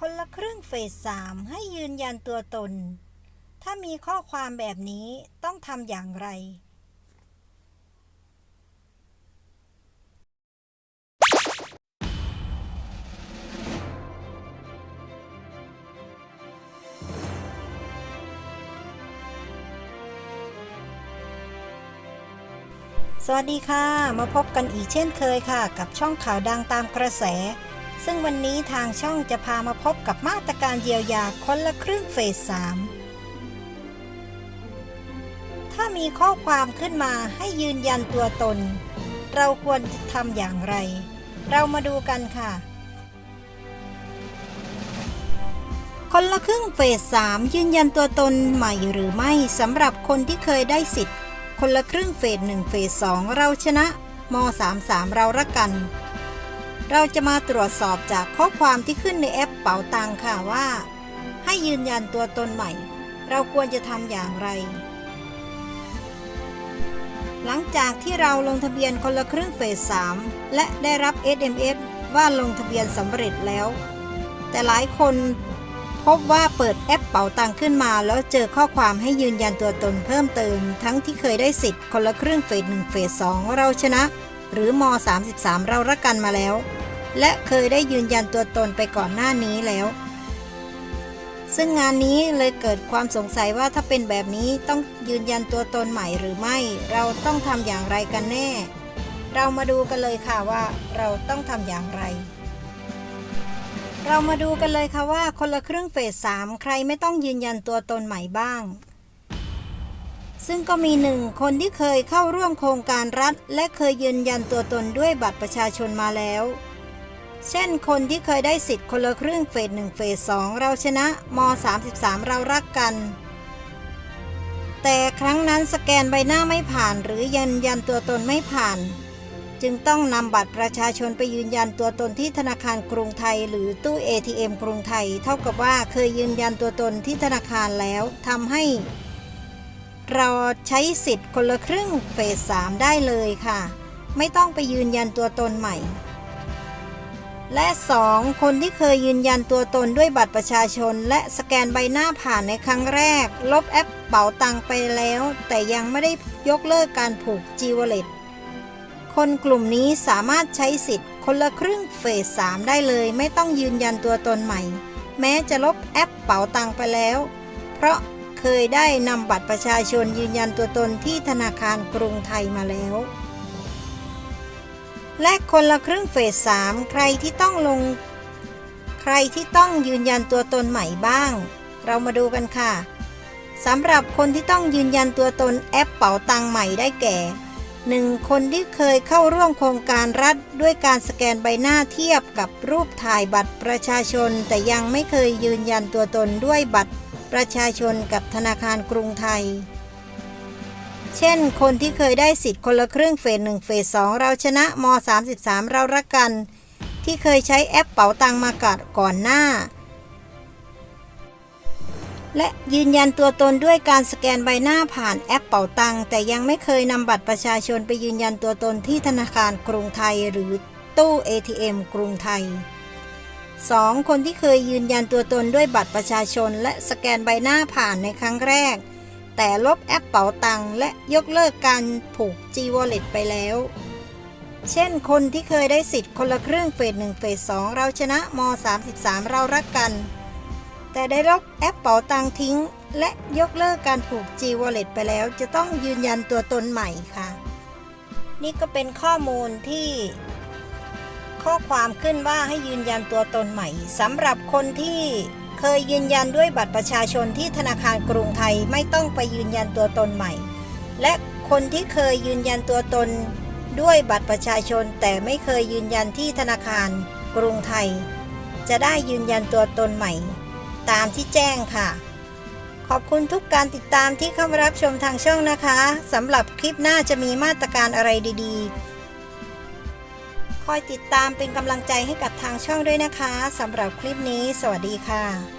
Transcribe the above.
คนละครึ่งเฟสสามให้ยืนยันตัวตน ถ้ามีข้อความแบบนี้ต้องทำอย่างไรสวัสดีค่ะ มาพบกันอีกเช่นเคยค่ะ กับช่องข่าวดังตามกระแส ซึ่งวันนี้ทางช่องจะพามาพบกับมาตรการเยียวยาคนละครึ่งเฟส 3 ถ้ามีข้อความขึ้นมาให้ยืนยันตัวตน เราควรทำอย่างไร เรามาดูกันค่ะ คนละครึ่งเฟส 3 ยืนยันตัวตนใหม่หรือไม่สำหรับคนที่เคยได้สิทธิ์ คนละครึ่งเฟส 1 เฟส 2 เราชนะม 33 เรารักกัน เราจะมาตรวจสอบจากข้อความที่ขึ้นในแอปเป๋าตังค่ะว่า ให้ยืนยันตัวตนใหม่ เราควรจะทำอย่างไร หลังจากที่เราลงทะเบียนคนละครึ่งเฟส 3 และได้รับ SMS ว่าลงทะเบียนสำเร็จแล้ว แต่หลายคนพบว่าเปิดแอปเป๋าตังขึ้นมาแล้วเจอข้อความให้ยืนยันตัวตนเพิ่มเติม ทั้งที่เคยได้สิทธิ์คนละครึ่งเฟส1เฟส2เราชนะ หรือม 33 เรารักกันมาแล้ว และเคยได้ยืนยันตัวตนไปก่อนหน้านี้แล้ว ซึ่งงานนี้เลยเกิดความสงสัยว่าถ้าเป็นแบบนี้ต้องยืนยันตัวตนใหม่หรือไม่ เราต้องทำอย่างไรกันแน่ เรามาดูกันเลยค่ะว่าเราต้องทำอย่างไรเรามาดูกันเลยค่ะว่าคนละครึ่งเฟส 3 ใครไม่ต้องยืนยันตัวตนใหม่บ้าง ซึ่งก็มีหนึ่งคนที่เคยเข้าร่วมโครงการรัฐ และเคยยืนยันตัวตนด้วยบัตรประชาชนมาแล้ว เช่นคนที่เคยได้สิทธิ์คนละครึ่งเฟส1เฟส2เราชนะม 33 เรารักกัน แต่ครั้งนั้นสแกนใบหน้าไม่ผ่านหรือยืนยันตัวตนไม่ผ่าน จึงต้องนำบัตรประชาชนไปยืนยันตัวตนที่ธนาคารกรุงไทย หรือตู้ ATM กรุงไทย เท่ากับว่าเคยยืนยันตัวตนที่ธนาคารแล้วทำให้ เราใช้สิทธิ์คนละครึ่งเฟส 3 ได้เลยค่ะ ไม่ต้องไปยืนยันตัวตนใหม่ และ 2. คนที่เคยยืนยันตัวตนด้วยบัตรประชาชน และสแกนใบหน้าผ่านในครั้งแรก ลบแอปเป๋าตังไปแล้ว แต่ยังไม่ได้ยกเลิกการผูก G Wallet คนกลุ่มนี้สามารถใช้สิทธิ์คนละครึ่งเฟส 3 ได้เลย ไม่ต้องยืนยันตัวตนใหม่ แม้จะลบแอปเป๋าตังไปแล้ว เพราะ ยได้นำบัตรประชาชนยืนยันตัวตนที่ธนาคารกรุงไทยมาแล้ว และคนละครึ่งเฟส 3 ใครที่ต้องลง ใครที่ต้องยืนยันตัวตนใหม่บ้าง เรามาดูกันค่ะสำหรับคนที่ต้องยืนยันตัวตนแอปเป๋าตังใหม่ได้แก่ 1. คนที่เคยเข้าร่วมโครงการรัฐด้วยการสแกนใบหน้าเทียบกับรูปถ่ายบัตรประชาชน แต่ยังไม่เคยยืนยันตัวตนด้วยบัตร ประชาชนกับธนาคารกรุงไทย เช่น คนที่เคยได้สิทธิ์คนละครึ่งเฟส1เฟส2เราชนะม 33 เรารักกัน ที่เคยใช้แอปเป๋าตังมากัดก่อนหน้า และยืนยันตัวตนด้วยการสแกนใบหน้าผ่านแอปเป๋าตังแต่ยังไม่เคยนำบัตรประชาชนไปยืนยันตัวตนที่ธนาคารกรุงไทยหรือตู้ ATM กรุงไทย 2. คนที่เคยยืนยันตัวตนด้วยบัตรประชาชน และสแกนใบหน้าผ่านในครั้งแรก แต่ลบแอปเป๋าตังและยกเลิกการผูก G Wallet ไปแล้ว เช่น คนที่เคยได้สิทธิ์คนละครึ่งเฟส1เฟส2เราชนะม 33 เรารักกัน แต่ได้ลบแอปเป๋าตังทิ้ง และยกเลิกการผูก G Wallet ไปแล้ว จะต้องยืนยันตัวตนใหม่ค่ะ นี่ก็เป็นข้อมูลที่ ข้อความขึ้นว่าให้ยืนยันตัวตนใหม่สำหรับคนที่เคยยืนยันด้วยบัตรประชาชนที่ธนาคารกรุงไทยไม่ต้องไปยืนยันตัวตนใหม่ และคนที่เคยยืนยันตัวตนด้วยบัตรประชาชนแต่ไม่เคยยืนยันที่ธนาคารกรุงไทย จะได้ยืนยันตัวตนใหม่ ตามที่แจ้งค่ะ ขอบคุณทุกการติดตามที่เข้ารับชมทางช่องนะคะสำหรับคลิปหน้าจะมีมาตรการอะไรดีๆ คอยติดตามเป็นกำลังใจให้กับทางช่องด้วยนะคะสำหรับคลิปนี้ สวัสดีค่ะ